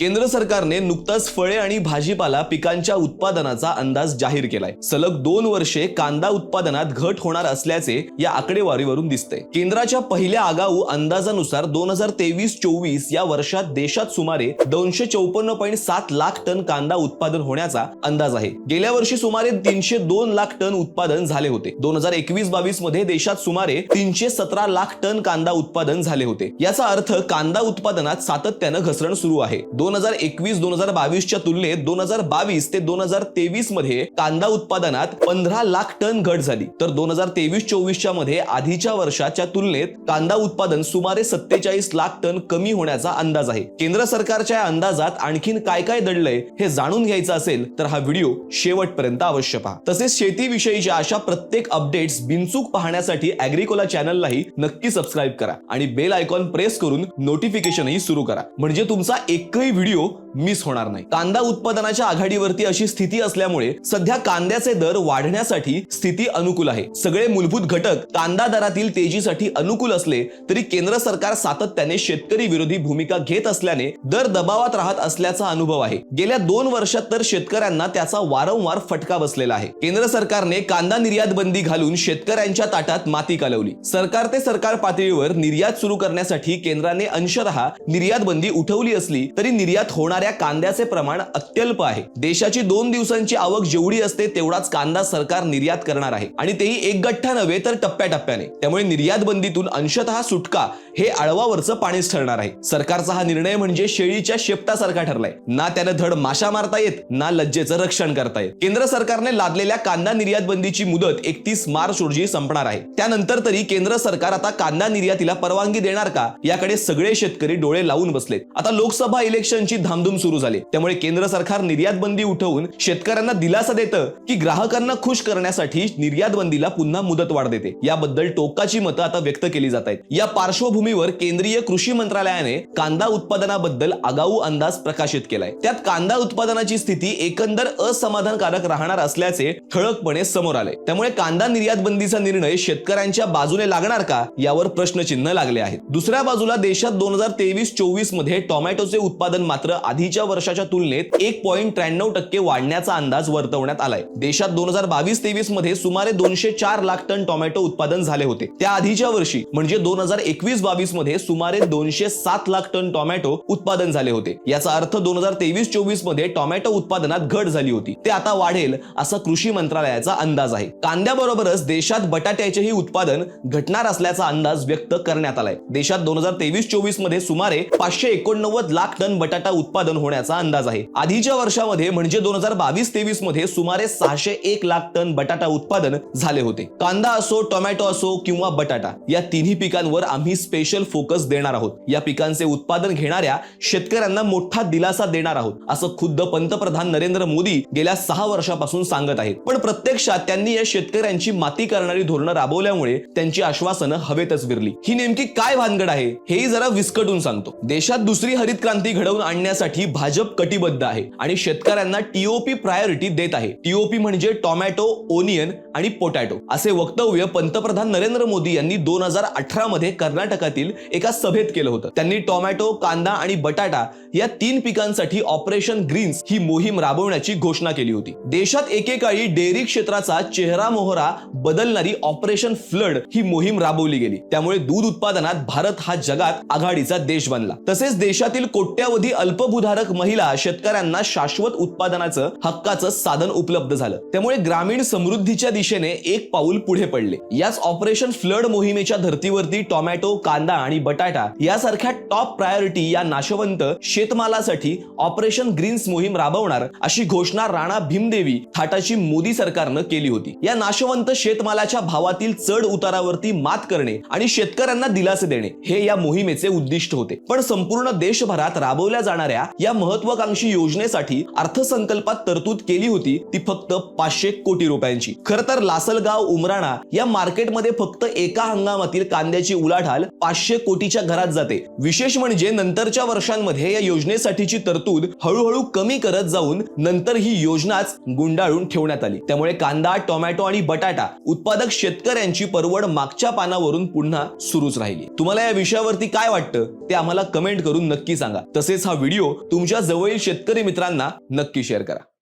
केंद्र सरकारने नुकताच फळे आणि भाजीपाला पिकांच्या उत्पादनाचा अंदाज जाहीर केलाय. सलग दोन वर्षे कांदा उत्पादनात घट होणार असल्याचे या आकडेवारीवरून दिसते केंद्राच्या पहिल्या आगाऊ अंदाजानुसार दोन हजार तेवीस चोवीस या वर्षात देशात सुमारे दोनशे चौपन्न पॉईंट सात लाख टन कांदा उत्पादन होण्याचा अंदाज आहे. गेल्या वर्षी सुमारे तीनशे दोन लाख टन उत्पादन झाले होते. दोन हजार एकवीस बावीसमध्ये देशात सुमारे तीनशे सतरा लाख टन कांदा उत्पादन झाले होते. याचा अर्थ कांदा उत्पादनात सातत्यानं घसरण सुरू आहे. दोन हजार एकवीस दोन हजार बावीसच्या तुलनेत दोन हजार बावीस ते दोन हजार तेवीसमध्ये कांदा उत्पादनात पंधरा लाख टन घट झाली. तर दोन हजार तेवीस चोवीसच्या मध्ये आधीच्या वर्षाच्या तुलनेत कांदा उत्पादन सुमारे सत्तेचाळीस लाख टन कमी होण्याचा अंदाज आहे. केंद्र सरकारच्या अंदाजात आणखीन काय काय दडलंय हे जाणून घ्यायचं असेल तर हा व्हिडिओ शेवटपर्यंत अवश्य पहा. तसेच शेतीविषयीच्या अशा प्रत्येक अपडेट्स बिनचूक पाहण्यासाठी अॅग्रिकोला चॅनललाही नक्की सबस्क्राईब करा आणि बेल आयकॉन प्रेस करून नोटिफिकेशनही सुरू करा. म्हणजे तुमचा एकही व्हिडिओ मिस होणार नाही. कांदा उत्पादनाच्या आघाडीवरती अशी स्थिती असल्यामुळे सध्या कांद्याचे दर वाढण्यासाठी स्थिती अनुकूल आहे. सगळे मूलभूत घटक कांदा दरातील तेजीसाठी अनुकूल असले तरी केंद्र सरकार सातत्याने शेतकरी विरोधी भूमिका घेत असल्याने दर दबावात राहत असल्याचा अनुभव आहे. गेल्या दोन वर्षात तर शेतकऱ्यांना त्याचा वारंवार फटका बसलेला आहे. केंद्र सरकारने कांदा निर्यात बंदी घालून शेतकऱ्यांच्या ताटात माती कालवली. सरकार ते सरकार पातळीवर निर्यात सुरू करण्यासाठी केंद्राने अंशतः निर्यात बंदी उठवली असली तरी निर्यात होणाऱ्या कांद्याचे प्रमाण अत्यल्प आहे. देशाची दोन दिवसांची आवक जेवढी असते तेवढाच कांदा सरकार निर्यात करणार आहे. आणि तेही एक गठ्ठा नव्हे तर टप्प्याटप्प्याने. त्यामुळे निर्यात बंदीतून अंशतः सुटका हे आळवावरचं पाणीच ठरणार आहे. सरकारचा हा निर्णय म्हणजे शेळीच्या शेपटासारखा ठरलाय. ना त्यानं धड माशा मारता येत ना लज्जेचं रक्षण करता येत. केंद्र सरकारने लादलेल्या कांदा निर्यात बंदीची मुदत एकतीस मार्च रोजी संपणार आहे. त्यानंतर तरी केंद्र सरकार आता कांदा निर्यातीला परवानगी देणार का? याकडे सगळे शेतकरी डोळे लावून बसलेत. आता लोकसभा इलेक्शन इलेक्शनची धामधूम सुरू झाली. त्यामुळे केंद्र सरकार निर्यात बंदी उठवून शेतकऱ्यांना दिलासा देतं की ग्राहकांना खुश करण्यासाठी निर्यात बंदीला पुन्हा मुदत वाढ देते. याबद्दल टोकाची मतं आता व्यक्त केली जात आहेत. या पार्श्वभूमीवर केंद्रीय कृषी मंत्रालयाने कांदा उत्पादनाबद्दल आगाऊ अंदाज प्रकाशित केलाय. त्यात कांदा उत्पादनाची स्थिती एकंदर असमाधानकारक राहणार असल्याचे ठळकपणे समोर आले त्यामुळे कांदा निर्यात बंदीचा निर्णय शेतकऱ्यांच्या बाजूने लागणार का? यावर प्रश्नचिन्ह लागले आहेत. दुसऱ्या बाजूला देशात दोन हजार तेवीस चोवीसमध्ये टोमॅटोचे उत्पादन मात्र आधीच्या वर्षाच्या तुलनेत एक पॉईंट त्र्याण्णव टक्के वाढण्याचा अंदाज वर्तवण्यात आलाय. देशात दोन हजार बावीस तेवीसमध्ये सुमारे दोनशे चार लाख टन टोमॅटो उत्पादन झाले होते. त्या आधीच्या वर्षी म्हणजे दोन हजार एकवीस बावीसमध्ये सुमारे दोनशे सात लाख टन टोमॅटो उत्पादन झाले होते. याचा अर्थ दोन हजार तेवीस चोवीसमध्ये टोमॅटो उत्पादनात घट झाली होती. ते आता वाढेल असा कृषी मंत्रालयाचा अंदाज आहे. कांद्याबरोबरच देशात बटाट्याचेही उत्पादन घटणार असल्याचा अंदाज व्यक्त करण्यात आलाय. देशात दोन हजार तेवीस चोवीसमध्ये सुमारे पाचशे एकोणनव्वद लाख टन बटाटा बटाटा उत्पादन होण्याचा अंदाज आहे. आधीच्या वर्षामध्ये म्हणजे दोन हजार बावीस तेवीसमध्ये सुमारे सहाशे एक लाख टन बटाटा उत्पादन झाले होते. कांदा असो टोमॅटो असो किंवा बटाटा या तिन्ही पिकांवर आम्ही स्पेशल फोकस देणार आहोत. या पिकांचे उत्पादन घेणाऱ्या शेतकऱ्यांना मोठा दिलासा देणार आहोत असं खुद्द पंतप्रधान नरेंद्र मोदी गेल्या सहा वर्षापासून सांगत आहेत. पण प्रत्यक्षात त्यांनी या शेतकऱ्यांची माती करणारी धोरणं राबवल्यामुळे त्यांची आश्वासनं हवेतच विरली. ही नेमकी काय भानगड आहे हेही जरा विस्कटून सांगतो. देशात दुसरी हरित क्रांती घडवून आणण्यासाठी भाजप कटिबद्ध आहे आणि शेतकऱ्यांना टीओपी प्रायोरिटी देत आहे. टीओपी म्हणजे टोमॅटो ओनियन आणि पोटॅटो असे वक्तव्य पंतप्रधान नरेंद्र मोदी यांनी दोन हजार अठरा मध्ये कर्नाटकातील एका सभेत केलं होतं. त्यांनी टोमॅटो कांदा आणि बटाटा या तीन पिकांसाठी ऑपरेशन ग्रीन्स ही मोहीम राबवण्याची घोषणा केली होती. देशात एकेकाळी डेअरी क्षेत्राचा चेहरा मोहरा बदलणारी ऑपरेशन फ्लड ही मोहीम राबवली गेली. त्यामुळे दूध उत्पादनात भारत हा जगात आघाडीचा देश बनला. तसेच देशातील कोट्यावधी अल्पभूधारक महिला शेतकऱ्यांना शाश्वत उत्पादनाचं हक्काचं साधन उपलब्ध झालं. त्यामुळे ग्रामीण समृद्धीच्या दिशेने एक पाऊल पुढे पडले. याच ऑपरेशन फ्लड मोहिमेच्या धर्तीवरती टोमॅटो कांदा आणि बटाटा यासारख्या टॉप प्रायोरिटी या नाशवंत शेतमालासाठी ऑपरेशन ग्रीन्स मोहीम राबवणार अशी घोषणा राणा भीमदेवी थाटाची मोदी सरकारनं केली होती. या नाशवंत शेतमालाच्या भावातील चढ उतारावरती मात करणे आणि शेतकऱ्यांना दिलासे देणे हे या मोहिमेचे उद्दिष्ट होते. पण संपूर्ण देशभरात राबवल्या जाणाऱ्या या महत्वाकांक्षी योजनेसाठी अर्थसंकल्पात तरतूद केली होती ती फक्त पाचशे कोटी रुपयांची. खर तर लासलगाव उमराणा या मार्केटमध्ये फक्त एका हंगामातील कांद्याची उलाढाल पाचशे कोटीच्या घरात जाते. विशेष म्हणजे नंतरच्या वर्षांमध्ये या योजनेसाठीची तरतूद हळूहळू कमी करत जाऊन नंतर ही योजनाच गुंडाळून ठेवण्यात आली. त्यामुळे कांदा टोमॅटो आणि बटाटा उत्पादक शेतकऱ्यांची परवड मागच्या पानावरून पुन्हा सुरूच राहिली. तुम्हाला या विषयावरती काय वाटतं ते आम्हाला कमेंट करून नक्की सांगा. तसेच हा व्हिडिओ तुमच्या जवळील शेतकरी मित्रांना नक्की शेअर करा.